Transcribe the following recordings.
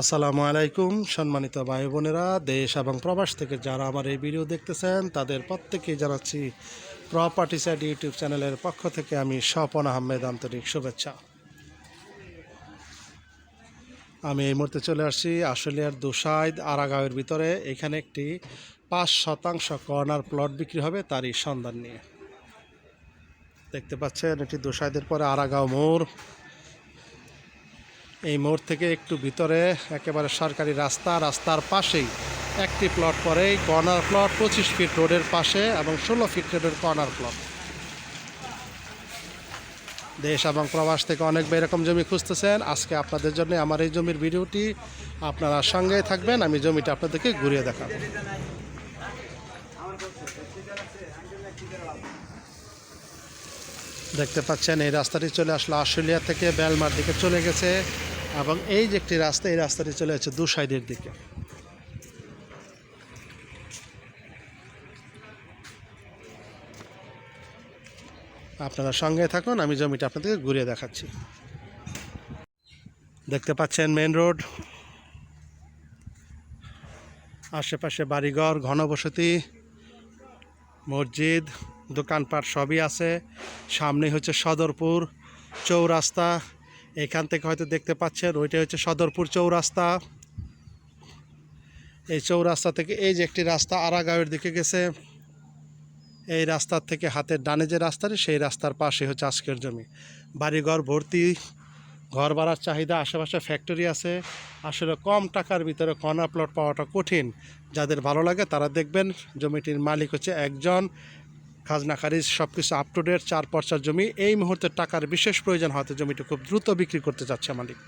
আসসালামু আলাইকুম, সম্মানিত ভাই বোনেরা দেশ এবং প্রবাস থেকে যারা আমার এই ভিডিও দেখতেছেন, তাদের প্রত্যেকেই জানাচ্ছি প্রপার্টি সাইড ইউটিউব চ্যানেলের পক্ষ থেকে আমি স্বপন আহমেদ আন্তরিক শুভেচ্ছা। আমি এই মুহূর্তে চলে আসছি আশুলিয়ার দুসাইদ আরাগাঁওয়ের ভিতরে। এখানে একটি পাঁচ শতাংশ কর্নার প্লট বিক্রি হবে তারই সন্ধান নিয়ে। দেখতে পাচ্ছেন, এটি দুসাইদের পরে আরাগাঁও মোড়। এই মোড় থেকে একটু ভিতরে, একেবারে সরকারি রাস্তা, রাস্তার পাশেই। একটি প্লট পরেই কর্নার প্লট পঁচিশ ফিট রোডের পাশে এবং ষোলো ফিট রোডের কর্নার প্লট দেশ এবং প্রবাস থেকে অনেক এরকম জমি খুঁজতেছেন। আজকে আপনাদের জন্য আমার এই জমির ভিডিওটি। আপনারা সঙ্গেই থাকবেন, আমি জমিটা আপনাদেরকে ঘুরিয়ে দেখাবো। দেখতে পাচ্ছেন, এই রাস্তাটি চলে আসলো আশুলিয়া থেকে বেলমার দিকে চলে গেছে। এবং এই যে একটি রাস্তা, এই রাস্তাটি চলে যাচ্ছে দু সাইডের দিকে। আপনারা সঙ্গে থাকুন, আমি জমিটা আপনাদেরকে ঘুরিয়ে দেখাচ্ছি। দেখতে পাচ্ছেন মেন রোড। আশেপাশে বাড়িঘর, ঘনবসতি, মসজিদ, দোকানপাট সবই আছে। সামনে হচ্ছে সদরপুর, চৌরাস্তা। এখান থেকে হয়তো দেখতে পাচ্ছেন, ওইটা হচ্ছে সদরপুর চৌরাস্তা। এই চৌরাস্তা থেকে এই যে একটি রাস্তা আরাগাঁওয়ের দিকে গেছে, এই রাস্তার থেকে হাতের ডানে যে রাস্তাটি, সেই রাস্তার পাশে হচ্ছে আজকের জমি। বাড়িঘর, ভর্তি, ঘর ভাড়ার চাহিদা, আশেপাশে ফ্যাক্টরি আছে। আসলে কম টাকার ভিতরে কর্নার প্লট পাওয়াটা কঠিন। যাদের ভালো লাগে তারা দেখবেন, জমিটির মালিক হচ্ছে একজন। খাজনা খারিজ সব কিছু আপ টু ডেট চার পর্চার জমি। এই মুহূর্তে টাকার বিশেষ প্রয়োজন হওয়াতে জমিটি খুব দ্রুত বিক্রি করতে চাচ্ছে মালিক।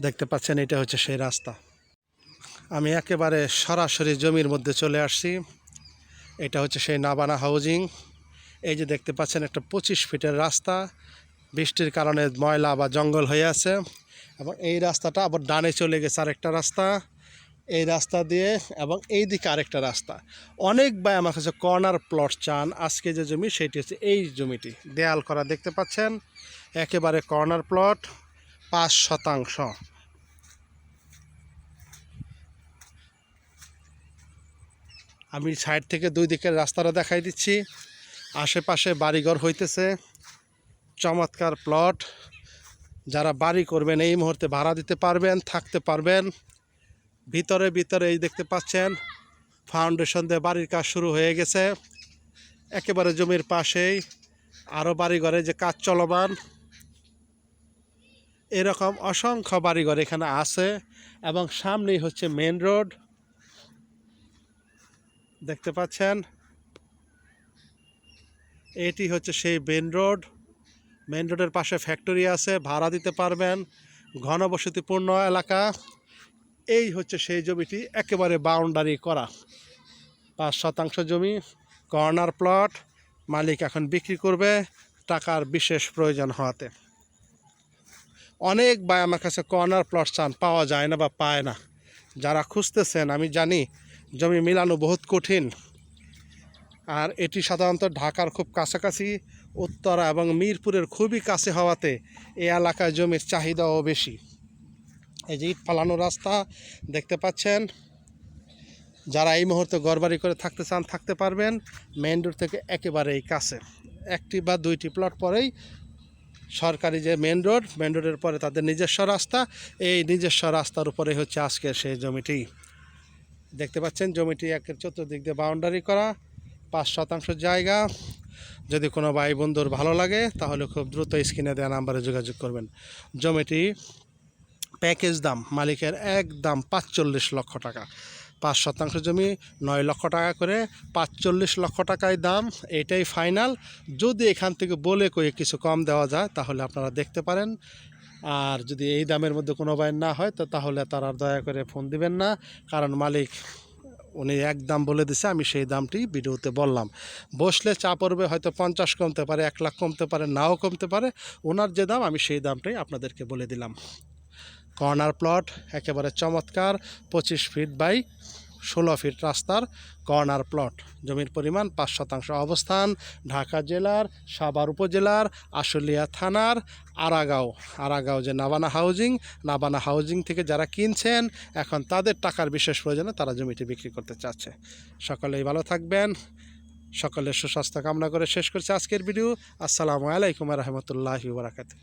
দেখতে পাচ্ছেন, এটা হচ্ছে সেই রাস্তা। আমি একেবারে সরাসরি জমির মধ্যে চলে আসছি। এটা হচ্ছে সেই নাবানা হাউজিং এই যে দেখতে পাচ্ছেন, একটা পঁচিশ ফিটের রাস্তা। বৃষ্টির কারণে ময়লা বা জঙ্গল হয়ে আছে। এবং এই রাস্তাটা আবার ডানে চলে গেছে আরেকটা রাস্তা। এই রাস্তা দিয়ে এবং এই দিকে আরেকটা রাস্তা। অনেক ভাই আমার কাছে কর্নার প্লট চান। আজকে যে জমি, সেটি হচ্ছে এই জমিটি। দেয়াল করা দেখতে পাচ্ছেন? একেবারে কর্নার প্লট পাঁচ শতাংশ। আমি সাইড থেকে দুই দিকের রাস্তাটা দেখাই দিচ্ছি। আশেপাশে বাড়িঘর হইতেছে। চমৎকার প্লট যারা বাড়ি করবেন, এই মুহূর্তে ভাড়া দিতে পারবেন, থাকতে পারবেন। ভিতরে ভিতরে এই দেখতে পাচ্ছেন ফাউন্ডেশন দিয়ে বাড়ির কাজ শুরু হয়ে গেছে। একেবারে জমির পাশেই আরও বাড়িঘরে যে কাজ চলমান। এরকম অসংখ্য বাড়িঘর এখানে আছে এবং সামনেই হচ্ছে মেন রোড দেখতে পাচ্ছেন, এটি হচ্ছে সেই মেন রোড মেন রোডের পাশে ফ্যাক্টরি আছে, ভাড়া দিতে পারবেন। ঘনবসতিপূর্ণ এলাকা। এই হচ্ছে সেই জমিটি একেবারে বাউন্ডারি করা। পাঁচ শতাংশ জমি কর্নার প্লট মালিক এখন বিক্রি করবে টাকার বিশেষ প্রয়োজন হওয়াতে। অনেক ভাই আমার কাছে কর্নার প্লট চান, পাওয়া যায় না বা পায় না। যারা খুঁজতেছেন, আমি জানি জমি মিলানো বহুত কঠিন। আর এটি সাধারণত ঢাকার খুব কাছাকাছি, উত্তরা এবং মিরপুরের খুবই কাছে হওয়াতে এই এলাকায় জমির চাহিদাও বেশি। এই যে ইট ফালানো রাস্তা, দেখতে পাচ্ছেন? যারা এই মুহূর্তে ঘরবাড়ি করে থাকতে চান, থাকতে পারবেন। মেইন রোড থেকে একেবারেই কাছে। একটি বা দুইটি প্লট পরেই সরকারি যে মেন রোড মেন রোডের পরে তাদের নিজস্ব রাস্তা। এই নিজস্ব রাস্তার উপরে হচ্ছে আজকের সেই জমিটি। দেখতে পাচ্ছেন, জমিটি একের চতুর্দিক দিয়ে বাউন্ডারি করা, পাঁচ শতাংশ জায়গা। যদি কোনো ভাই বন্ধুর ভালো লাগে, তাহলে খুব দ্রুত স্ক্রিনে দেওয়া নাম্বারে যোগাযোগ করবেন। জমিটি প্যাকেজ দাম মালিকের এক দাম পাঁচচল্লিশ লক্ষ টাকা। পাঁচ শতাংশ জমি, নয় লক্ষ টাকা করে পাঁচচল্লিশ লক্ষ টাকায় দাম, এটাই ফাইনাল। যদি এখান থেকে বলে কয়ে কিছু কম দেওয়া যায়, তাহলে আপনারা দেখতে পারেন। আর যদি এই দামের মধ্যে কোনো বাইর না হয়, তো তাহলে তারা দয়া করে ফোন দিবেন না। কারণ মালিক, উনি এক দাম বলে দিছে, আমি সেই দামটি ভিডিওতে বললাম। বসলে চা পড়বে হয়তো পঞ্চাশ কমতে পারে, এক লাখ কমতে পারে, নাও কমতে পারে। ওনার যে দাম, আমি সেই দামটাই আপনাদেরকে বলে দিলাম। কর্নার প্লট, একেবারে চমৎকার, পঁচিশ ফিট বাই ষোলো ফিট রাস্তার কর্নার প্লট। জমির পরিমাণ পাঁচ শতাংশ অবস্থান ঢাকা জেলার, সাভার উপজেলার, আশুলিয়া থানার, আরাগাঁও। আরাগাঁও যে নাবানা হাউজিং নাবানা হাউজিং থেকে যারা কিনছেন, এখন তাদের টাকার বিশেষ প্রয়োজনে তারা জমিটি বিক্রি করতে চাচ্ছে। সকলেই ভালো থাকবেন, সকলের সুস্বাস্থ্য কামনা করে শেষ করছে আজকের ভিডিও। আসসালামু আলাইকুম রহমতুল্লাহি বারাকাতুহ।